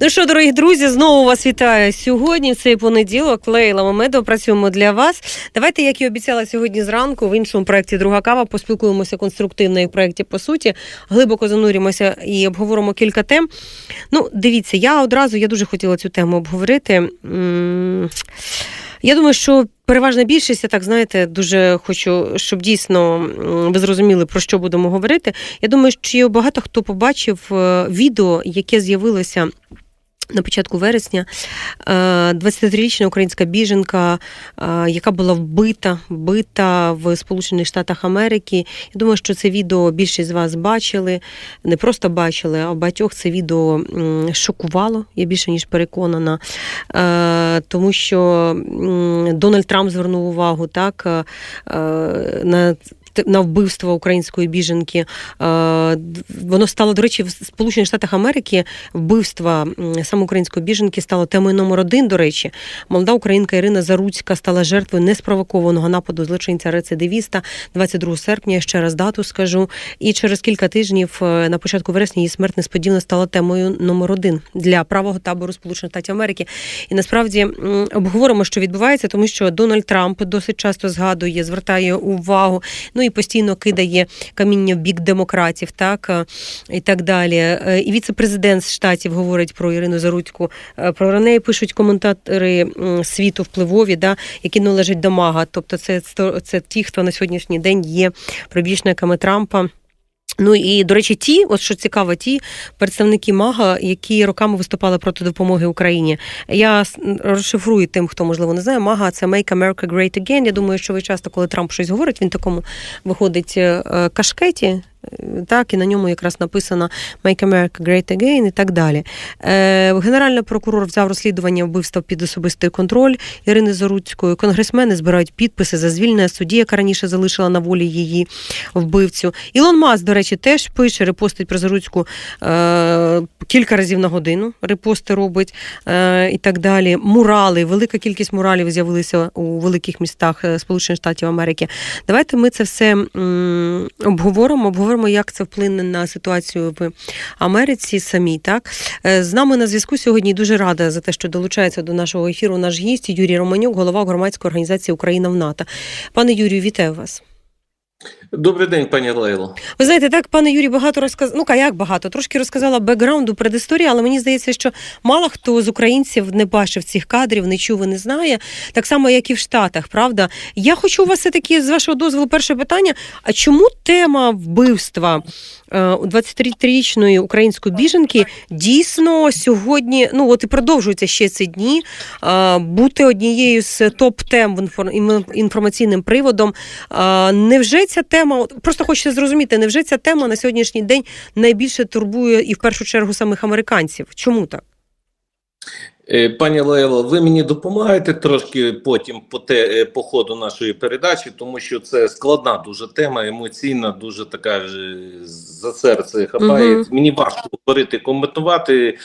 Ну що, дорогі друзі, знову вас вітаю сьогодні. в Цей понеділок Лейла Мамедова працюємо для вас. Давайте, як і обіцяла сьогодні зранку, в іншому проєкті Друга кава поспілкуємося конструктивно і в проєкті по суті. Глибоко занурімося і обговоримо кілька тем. Ну, дивіться, я одразу я дуже хотіла цю тему обговорити. Я думаю, що переважна більшість, я так знаєте, дуже хочу, щоб дійсно ви зрозуміли, про що будемо говорити. Я думаю, що багато хто побачив е, відео, яке з'явилося. На початку вересня е, 23-річна українська біженка, е, яка була вбита, вбита в Сполучених Штатах Америки. Я думаю, що це відео більшість з вас бачили, не просто бачили, а багатьох це відео шокувало. Я більше ніж переконана, Е, тому що Дональд Трамп звернув увагу так е, е, на. На вбивство української біженки Е, воно стало до речі в Сполучених Штатах Америки. Вбивства м, саме української біженки стало темою номер один. До речі, молода українка Ірина Заруцька стала жертвою неспровокованого нападу злочинця рецидивіста 22 серпня. Ще раз дату скажу. І через кілька тижнів е, на початку вересня її смерть несподівано стала темою номер один для правого табору Сполучених Штатів Америки. І насправді обговоримо, що відбувається, тому що Дональд Трамп досить часто згадує, звертає увагу, ну і постійно кидає каміння в бік демократів, так е, і так далі. Е, І віце-президент штатів говорить про Ірину Заруцьку. Е, Про неї пишуть коментатори світу впливові, да, які належать до Мага. Тобто, це, це, ті, хто на сьогоднішній день є прибічниками Трампа. Ну і до речі, ті, от що цікаво, ті представники МАГА, які роками виступали проти допомоги Україні. Я розшифрую тим, хто можливо не знає. МАГА це Make America Great Again. Я думаю, що ви часто, коли Трамп щось говорить, він такому виходить е, е, кашкеті. Е, Так, і на ньому якраз написано Make America Great Again і так далі. Е, Генеральний прокурор взяв розслідування вбивства під особистий контроль Ірини Заруцької. Конгресмени збирають підписи за звільнення судді, яка раніше залишила на волі її вбивцю. Ілон Маск, до речі, теж пише, репостить про Заруцьку е, кілька разів на годину. Репости робить е, і так далі. Мурали, велика кількість муралів з'явилися у великих містах е, Сполучених Штатів Америки. Давайте ми це все м, обговоримо. Обговоримо, як це вплине на ситуацію в Америці самій. Так Е, з нами на зв'язку сьогодні дуже рада за те, що долучається до нашого ефіру. Наш гість Юрій Романюк, голова громадської організації Україна в НАТО. Пане Юрію, вітаю вас. Добрий день, пані Лейло. Ви знаєте, так пане Юрій багато розказав. Ну ка як багато, трошки розказала бекграунду предісторії, але мені здається, що мало хто з українців не бачив цих кадрів, не чув і не знає. Так само, як і в Штатах, правда. Я хочу у вас все таки з вашого дозволу перше питання. А чому тема вбивства е, у 23-річної української біженки дійсно сьогодні, ну от і продовжується ще ці дні, е, бути однією з топ-тем в інфор- інформаційним приводом? А, невже ця тема, от просто хочеться зрозуміти, невже ця тема на сьогоднішній день найбільше турбує і в першу чергу самих американців? Чому так? Е, Пані Лейло, ви мені допомагаєте трошки потім по, те, е, по ходу нашої передачі, тому що це складна дуже тема, емоційна, дуже така е, за серце хапає. Мгм. Мені важко говорити, коментувати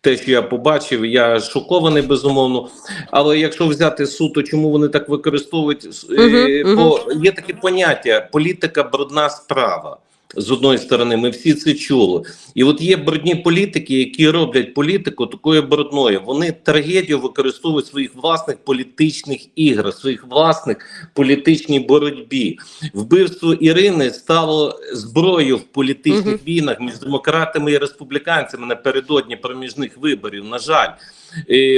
те, що я побачив. Я шокований безумовно. Але якщо взяти суто, чому вони так використовують, Мгм, бо є таке поняття: політика брудна справа. З одної сторони, ми всі це чули. І от є брудні політики, які роблять політику такою брудною. Вони трагедію використовують в своїх власних політичних іграх, своїх власних політичній боротьбі. Вбивство Ірини стало зброєю в політичних Мгм. війнах між демократами і республіканцями напередодні проміжних виборів. На жаль,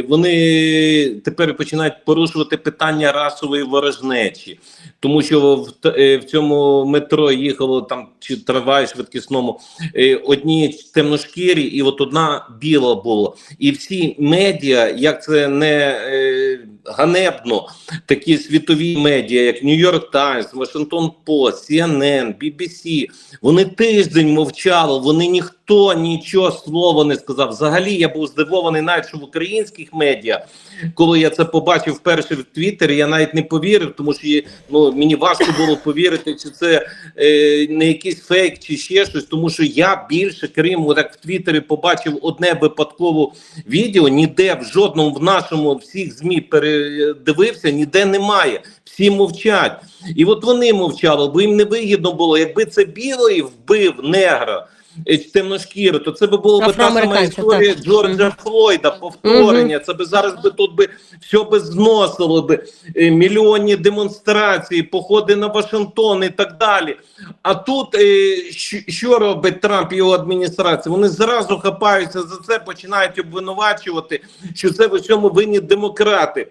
вони тепер починають порушувати питання расової ворожнечі, тому що в, е, в цьому метро їхало там чи трамваї швидкісному е, одні темношкірі, і от одна біла була. І всі медіа, як це не е, ганебно, такі світові медіа, як Нью-Йорк Таймс, Вашингтон Пост, CNN, BBC, вони тиждень мовчали, вони ніхто ніхто нічого слова не сказав. Взагалі я був здивований, навіть в українських медіа, коли я це побачив вперше в Твіттері, я навіть не повірив, тому що ну, мені важко було повірити, чи це е, не якийсь фейк, чи ще щось. Тому що я більше, крім от як в Твіттері, побачив одне випадкове відео. Ніде в жодному в нашому всіх змі передивився, ніде немає. Всі мовчать. І от вони мовчали, бо їм не вигідно було. Якби це білий вбив негра. Темношкіри, то це би було б та сама історія так. Джорджа Флойда, повторення. Це би зараз би тут би все би зносило би е, мільйонні демонстрації, походи на Вашингтон і так далі. А тут е, що робить Трамп і його адміністрація? Вони зразу хапаються за це, починають обвинувачувати, що це в усьому винні демократи.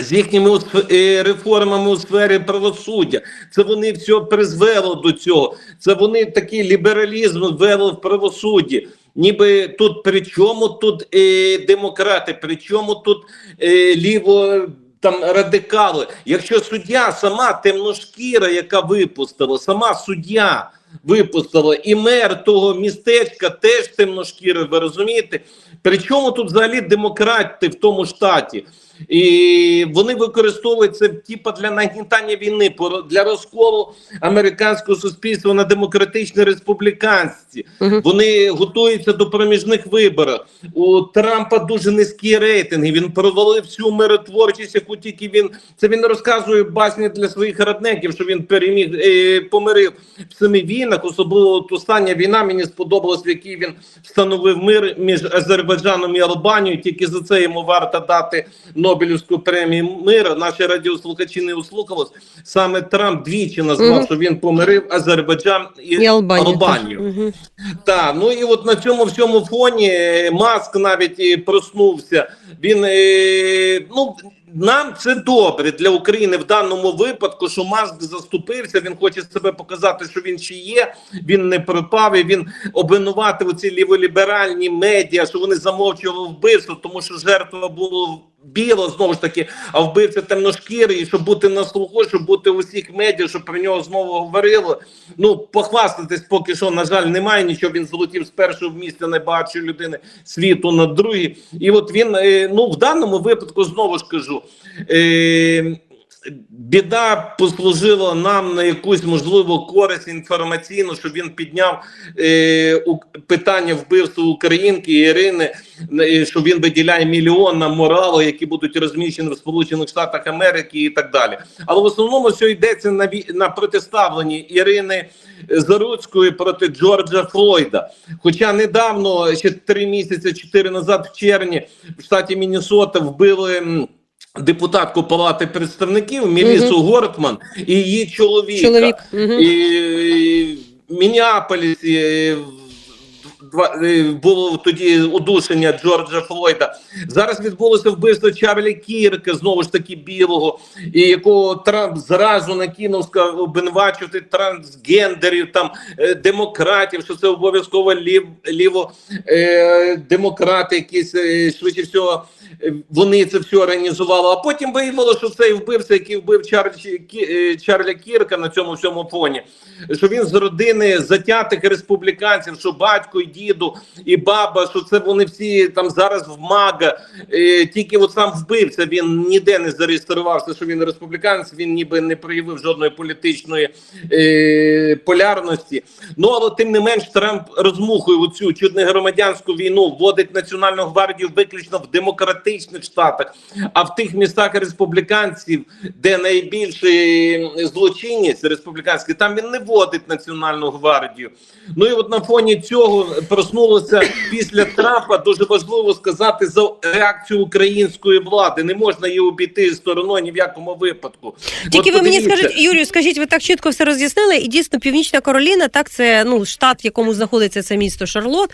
З їхніми е, реформами у сфері правосуддя, це вони все призвело до цього. Це вони такий лібералізм ввели в правосудді. Ніби тут при чому тут е, демократи, при чому тут е, ліво там радикали. Якщо суддя сама темношкіра, яка випустила, сама суддя випустила, і мер того містечка теж темношкірий, ви розумієте? При чому тут взагалі демократи в тому штаті? І вони використовують це типа для нагнітання війни, для розколу американського суспільства на демократичні республіканці. Мгм. Вони готуються до проміжних виборів. У Трампа дуже низькі рейтинги. Він провалив всю миротворчість, яку тільки він це він розказує басні для своїх родників, що він переміг е, помирив в семи війнах. Особливо от остання війна мені сподобалась, в якій він встановив мир між Азербайджаном і Албанією. Тільки за це йому варто дати Нобелівську премію миру. Наші радіослухачі не услухались. Саме Трамп двічі назвав, Мгм. що він помирив Азербайджан і, І Албанію. Албанію. Мгм. Так, ну і от на цьому всьому фоні е, Маск навіть і проснувся. Він е, ну нам це добре для України в даному випадку, що Маск заступився. Він хоче себе показати, що він ще є. Він не пропав. і Він обвинуватив ці ліволіберальні медіа, що вони замовчували вбивство, тому що жертва була біла знову ж таки, а вбивця темношкірий, щоб бути на слуху, щоб бути у всіх медіа, щоб про нього знову говорили. Ну, похвастатись поки що, на жаль, немає нічого. Він золотів з першого місця найбагатшої людини світу на другий. І от він, е, ну, в даному випадку, знову ж кажу. Е, Біда послужила нам на якусь можливо користь інформаційну, що він підняв е, питання вбивства українки Ірини, е, що він виділяє мільйон на морали, які будуть розміщені в Сполучених Штатах Америки і так далі. Але в основному все йдеться на на протиставленні Ірини Заруцької проти Джорджа Флойда. Хоча недавно, ще три місяці, чотири назад, в червні, в штаті Міннесота вбили. Депутатку Палати представників Мілісу Гортман і її чоловіка. Чоловік. Мгм. І в Мініаполісі було тоді удушення Джорджа Флойда. Зараз відбулося вбивство Чарлі Кірка, знову ж таки білого, і якого Трамп зразу накинув, сказав, обвинувачувати трансгендерів, там е, демократів, що це обов'язково лів, ліво е, демократи, якісь е, швидше всього. Вони це все організували, а потім виявилося, що цей вбивця, який вбив Чарлі, Кі- е, Чарля Кірка на цьому всьому фоні, що він з родини затятих республіканців, що батько і діду і баба, що це вони всі там зараз в МАГА. Е, тільки от сам вбивця він ніде не зареєструвався, що він республіканець, він ніби не проявив жодної політичної е, полярності. Ну але тим не менш Трамп розмухує оцю чуть не громадянську війну, вводить національну гвардію виключно в демократичних штатах, а в тих містах республіканців, де найбільше злочинність республіканська, там він не вводить національну гвардію. Ну і от на фоні цього проснулося після Трампа. Дуже важливо сказати за реакцію української влади. Не можна її обійти стороною ні в якому випадку. Тільки От ви мені скажіть, Юрію, скажіть, ви так чітко все роз'яснили, і дійсно Північна Кароліна, так це ну штат, в якому знаходиться це місто Шарлот.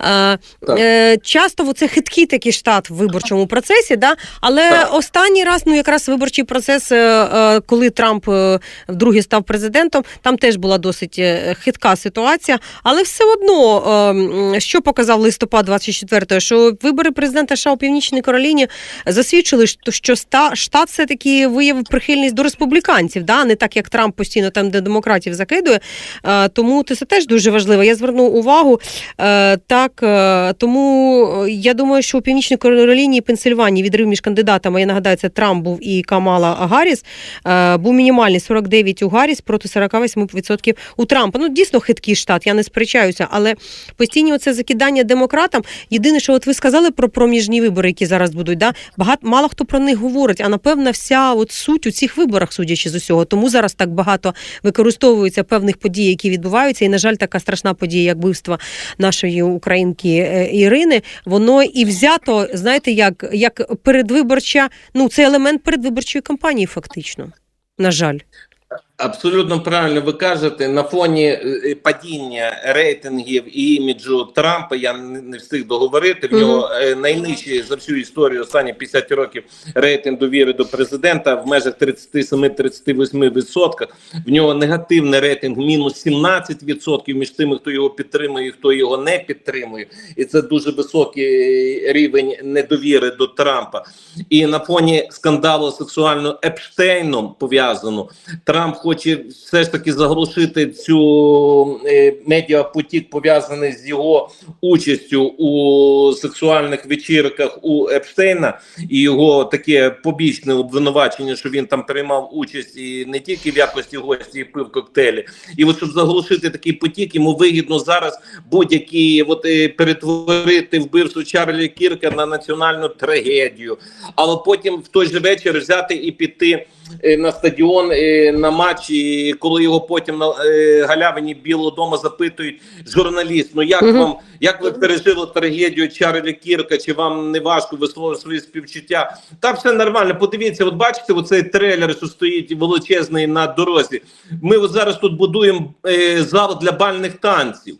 Е, е, часто це хиткий такий штат в виборчому процесі. Да? Але Так. останній раз, ну якраз виборчий процес, е, е, коли Трамп е, вдруге став президентом, там теж була досить хитка ситуація. Але все одно, що показав листопад 24-го, що вибори президента США у Північній Кароліні засвідчили, що- штат все таки виявив прихильність до республіканців, да? не так як Трамп постійно там, де демократів закидує. Тому це теж дуже важливо. Я звернув увагу. Так тому я думаю, що у Північній Кароліні Пенсильванії відрив між кандидатами. Я нагадаю, це Трамп був і Камала Гарріс, е, був мінімальний 49 у Гарріс проти 48% у Трампа. Ну дійсно хиткий штат, я не сперечаюся, але постійні оце закидання демократам. Єдине, що от ви сказали про проміжні вибори, які зараз будуть, да багато мало хто про них говорить. А напевно, вся от суть у цих виборах, судячи з усього, тому зараз так багато використовується певних подій, які відбуваються. І на жаль, така страшна подія, як вбивство нашої українки е, Ірини, воно і взято, знаєте, як, як передвиборча, ну це елемент передвиборчої кампанії, фактично. На жаль. Абсолютно правильно ви кажете. На фоні е, падіння рейтингів і іміджу Трампа я не встиг договорити. В нього е, найнижчий за всю історію останні 50 років рейтинг довіри до президента в межах 37-38 відсотках. В нього негативний рейтинг мінус 17 відсотків між тими, хто його підтримує, і хто його не підтримує, і це дуже високий рівень недовіри до Трампа. І на фоні скандалу сексуально Епштейном пов'язано. Трамп хоче все ж таки заглушити цю е, медіапотік, пов'язаний з його участю у сексуальних вечірках у Епштейна, і його таке побічне обвинувачення, що він там приймав участь і не тільки в якості гості і пив коктейлі. І от щоб заглушити такий потік, йому вигідно зараз будь-які от е, перетворити вбивство Чарлі Кірка на національну трагедію, але потім в той же вечір взяти і піти е, на стадіон е, на матч, і коли його потім на е, галявині Білого Дому запитують журналіст, ну як Мгм. вам, як ви пережили трагедію Чарлі Кірка, чи вам не важко висловити свої співчуття? Та все нормально. Подивіться, от бачите, оцей трейлер, що стоїть величезний на дорозі. Ми зараз тут будуємо е, зал для бальних танців.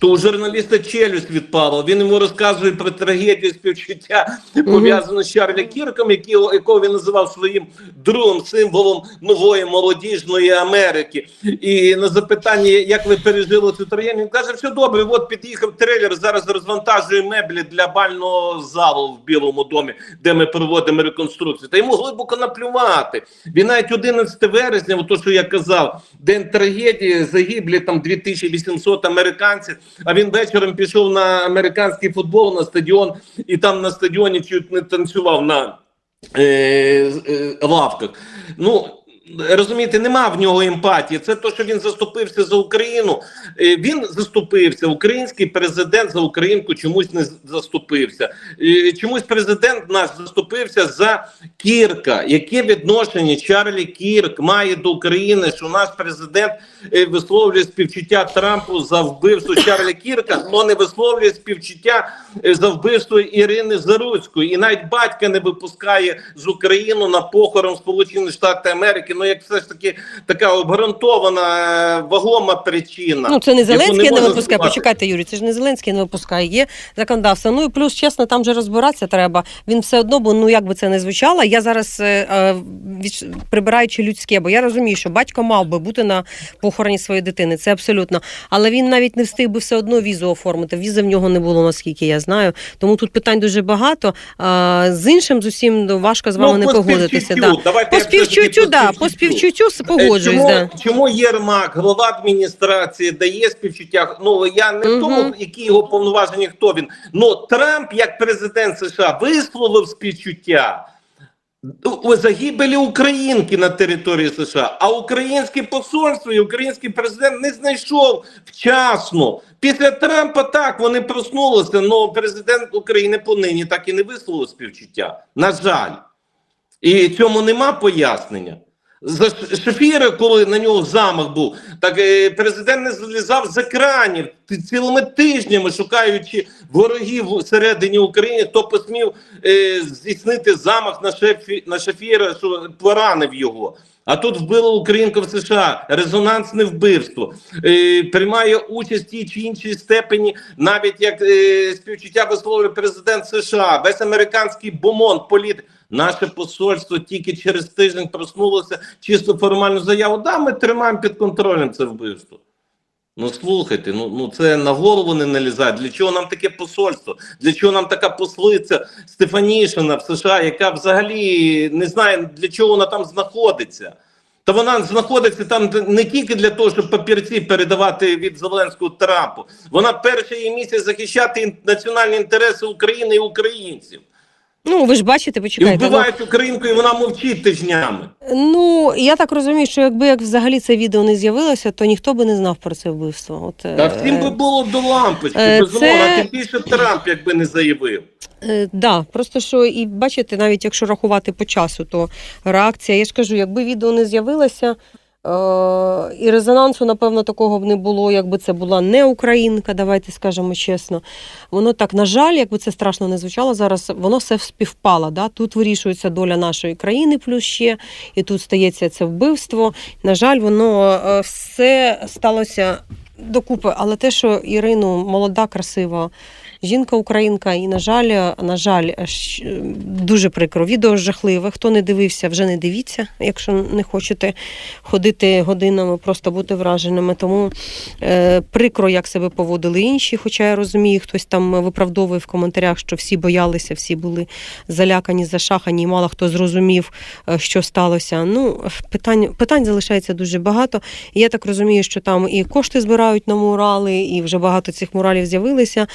То у журналіста челюсть відпала. Він йому розказує про трагедію співчуття, пов'язану з Чарлі Кірком, якого, якого він називав своїм другом, символом нової молодіжної Америки. І на запитання, як ви пережили цю трагедію, він каже, все добре, от під'їхав трейлер, зараз розвантажує меблі для бального залу в Білому домі, де ми проводимо реконструкцію. Та йому глибоко наплювати. Він навіть 11 вересня, то, що я казав, день трагедії, загиблі там 2800 американців. А він вечором пішов на американський футбол на стадіон, і там на стадіоні чуть не танцював на е, е, лавках. Ну розумієте, нема в нього емпатії. Це то, що він заступився за Україну. Е, він заступився. Український президент за Українку чомусь не заступився. Е, чомусь президент наш заступився за Кірка. Яке відношення Чарлі Кірк має до України, що наш президент е, висловлює співчуття Трампу за вбивство Чарлі Кірка, але не висловлює співчуття за вбивство Ірини Заруцької. І навіть батька не випускає з України на похорон Сполучених Штатів Америки. Ну як все ж таки така обґрунтована е, вагома причина. Ну це не Зеленський не можна випускає. Почекайте, Юрій, це ж не Зеленський не випускає. Є законодавство. Ну і плюс, чесно, там же розбиратися треба. Він все одно, бо ну як би це не звучало. Я зараз е, е, від- прибираючи людське, бо я розумію, що батько мав би бути на похороні своєї дитини. Це абсолютно. Але він навіть не встиг би все одно візу оформити. Візи в нього не було, наскільки я знаю. Тому тут питань дуже багато. А, з іншим з усім ну, важко з вами не погодитися. Да. По співчуттю, да, по співчуттю. Е, погоджуюсь. Чому, Да. чому Єрмак, голова адміністрації, дає співчуття? Ну я не в тому, які його повноваження, хто він. Ну Трамп, як президент США, висловив співчуття. Загибелі українки на території США, а українське посольство і український президент не знайшов вчасно. Після Трампа так вони проснулися, але президент України понині так і не висловив співчуття. На жаль. І цьому нема пояснення. За Шефіра, коли на нього замах був, так е, президент не злізав з екранів цілими тижнями, шукаючи ворогів всередині України, хто посмів е, здійснити замах на шефі на Шефіра, що поранив його. А тут вбило українку в США, резонансне вбивство, е, приймає участь в тій чи іншій степені, навіть як е, співчуття висловлює президент США, весь американський бомон, політик. Наше посольство тільки через тиждень проснулося чисто формальну заяву. Да, ми тримаємо під контролем це вбивство. Ну слухайте, ну ну це на голову не налізає. Для чого нам таке посольство? Для чого нам така послиця Стефанішина в США, яка взагалі не знає для чого вона там знаходиться? Та вона знаходиться там не тільки для того, щоб папірці передавати від Зеленського Трампу. Вона перша її місія захищати національні інтереси України і українців. Ну, ви ж бачите, І почекайте. ну, вбивають українку, і вона мовчить тижнями. Ну, я так розумію, що якби як взагалі це відео не з'явилося, то ніхто би не знав про це вбивство. От, Та е, всім би було до лампочки, е, безумовно, це- а тим більше Трамп, якби не заявив. Е, да, просто що і бачите, навіть якщо рахувати по часу, то реакція, я ж кажу, якби відео не з'явилося, е, і резонансу, напевно, такого б не було, якби це була не українка, давайте скажемо чесно. Воно так, на жаль, якби це страшно не звучало зараз, воно все співпало. Да? Тут вирішується доля нашої країни, плюс ще, і тут стається це вбивство. На жаль, воно е, все сталося докупи. Але те, що Ірину молода, красива. Жінка українка, і на жаль, на жаль, дуже прикро. Відео жахливе. Хто не дивився, вже не дивіться, якщо не хочете ходити годинами, просто бути враженими. Тому е, прикро, як себе поводили інші. Хоча я розумію, хтось там виправдовує в коментарях, що всі боялися, всі були залякані, зашахані, і мало хто зрозумів, е, що сталося. Ну, питань, питань залишається дуже багато. Я так розумію, що там і кошти збирають на мурали, і вже багато цих муралів з'явилися.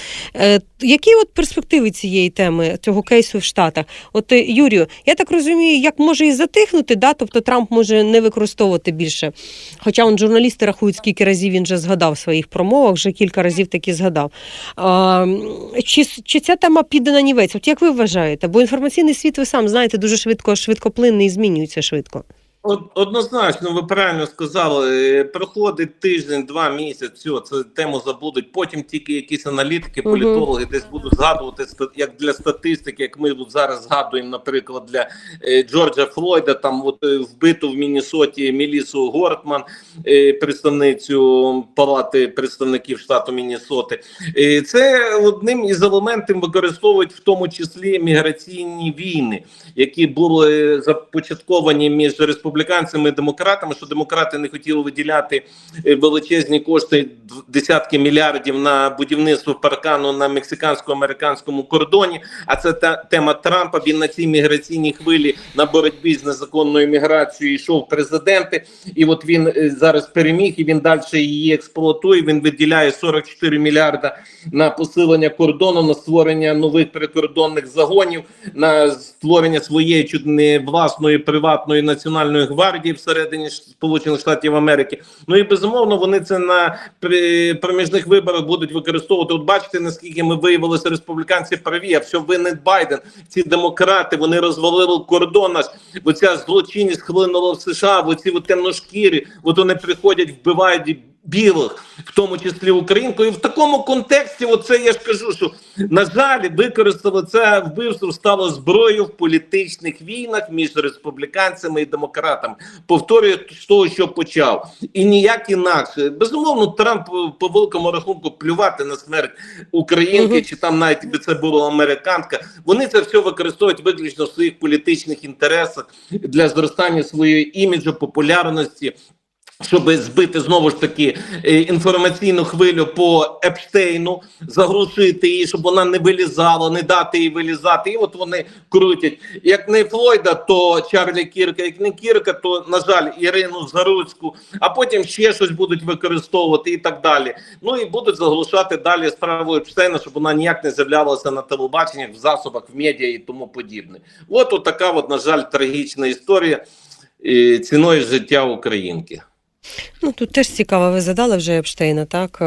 Е, Які от перспективи цієї теми, цього кейсу в Штатах? От е, Юрію, я так розумію, як може і затихнути, да? тобто Трамп може не використовувати більше. Хоча он журналісти рахують, скільки разів він вже згадав в своїх промовах, вже кілька разів таки згадав. А, чи, чи ця тема піде на нівець? От як ви вважаєте? Бо інформаційний світ, ви сам знаєте, дуже швидко, швидкоплинний і змінюється швидко. Од- Однозначно, ви правильно сказали. Проходить тиждень, два місяці, все, це тему забудуть. Потім тільки якісь аналітики, політологи десь будуть згадувати як для статистики, як ми тут зараз згадуємо, наприклад, для е, Джорджа Флойда, там от е, вбиту в Міннесоті Мілісу Гортман, е, представницю палати представників штату Міннесоти. Е, Це одним із елементів використовують в тому числі міграційні війни, які були започатковані між республіканцями і демократами, що демократи не хотіли виділяти е, величезні кошти десятки мільярдів на будівництво паркану на мексикансько-американському кордоні. А це та тема Трампа. Він на цій міграційній хвилі на боротьбі з незаконною міграцією йшов президенти, і от він е, зараз переміг, і він далі її експлуатує. Він виділяє 44 мільярда на посилення кордону, на створення нових прикордонних загонів, на створення своєї чуть не власної приватної національної гвардії всередині Сполучених Штатів Америки. Ну і безумовно вони це на проміжних виборах будуть використовувати. От бачите, наскільки ми виявилися республіканці праві, а все винен Байден. Ці демократи вони розвалили кордон наш. Оця злочинність хлинула в США. Оці от темношкірі, от вони приходять, вбивають білих, в тому числі українку. І в такому контексті, оце я ж кажу, що на жаль, використали це вбивство стало зброєю в політичних війнах між республіканцями і демократами. Повторюю з того, що почав, і ніяк інакше. Безумовно, Трамп по великому рахунку плювати на смерть українки, чи там навіть якби це була американка. Вони це все використовують виключно в своїх політичних інтересах для зростання своєї іміджу, популярності. Щоб збити знову ж таки е, інформаційну хвилю по Епштейну, заглушити її, щоб вона не вилізала, не дати їй вилізати. І от вони крутять. Як не Флойда, то Чарлі Кірка, як не Кірка, то на жаль, Ірину Заруцьку, а потім ще щось будуть використовувати і так далі. Ну і будуть заглушати далі справу Епштейна, щоб вона ніяк не з'являлася на телебаченнях, в засобах, в медіа і тому подібне. От, от така, от, на жаль, трагічна історія е, ціною життя українки. Ну тут теж цікаво, ви задали вже Епштейна, так?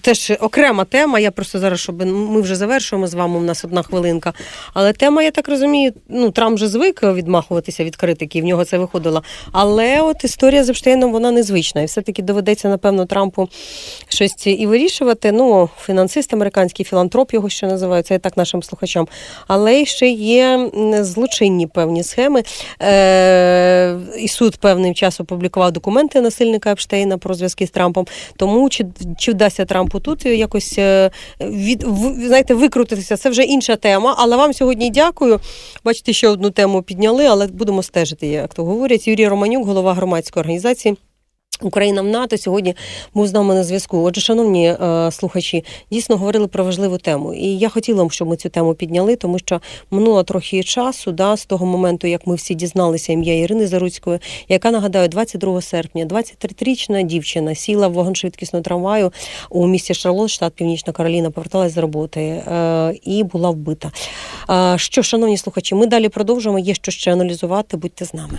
Теж окрема тема. Я просто зараз, щоб ми вже завершуємо з вами. У нас одна хвилинка. Але тема, я так розумію, ну Трамп вже звик відмахуватися від критики, в нього це виходило. Але от історія з Епштейном, вона незвична. І все-таки доведеться, напевно, Трампу щось і вирішувати. Ну, фінансист американський, філантроп його ще називають, це так нашим слухачам. Але ще є злочинні певні схеми. Е- і суд певним час опублікував документи насильника Епштейна про зв'язки з Трампом. Тому чи, чи вдасться Трампу тут якось е, від, знаєте, викрутитися, це вже інша тема. Але вам сьогодні дякую. Бачите, ще одну тему підняли, але будемо стежити, як то говорять. Юрій Романюк, голова громадської організації. Україна в НАТО сьогодні був з нами на зв'язку. Отже, шановні е, слухачі, дійсно говорили про важливу тему. І я хотіла, щоб ми цю тему підняли, тому що минуло трохи часу, да, з того моменту, як ми всі дізналися ім'я Ірини Заруцької, яка нагадаю, 22 серпня, 23-річна дівчина сіла в вагон швидкісного трамваю у місті Шарлот, штат Північна Кароліна, поверталась з роботи е, і була вбита. Е, що, шановні слухачі, ми далі продовжуємо. Є що ще аналізувати. Будьте з нами.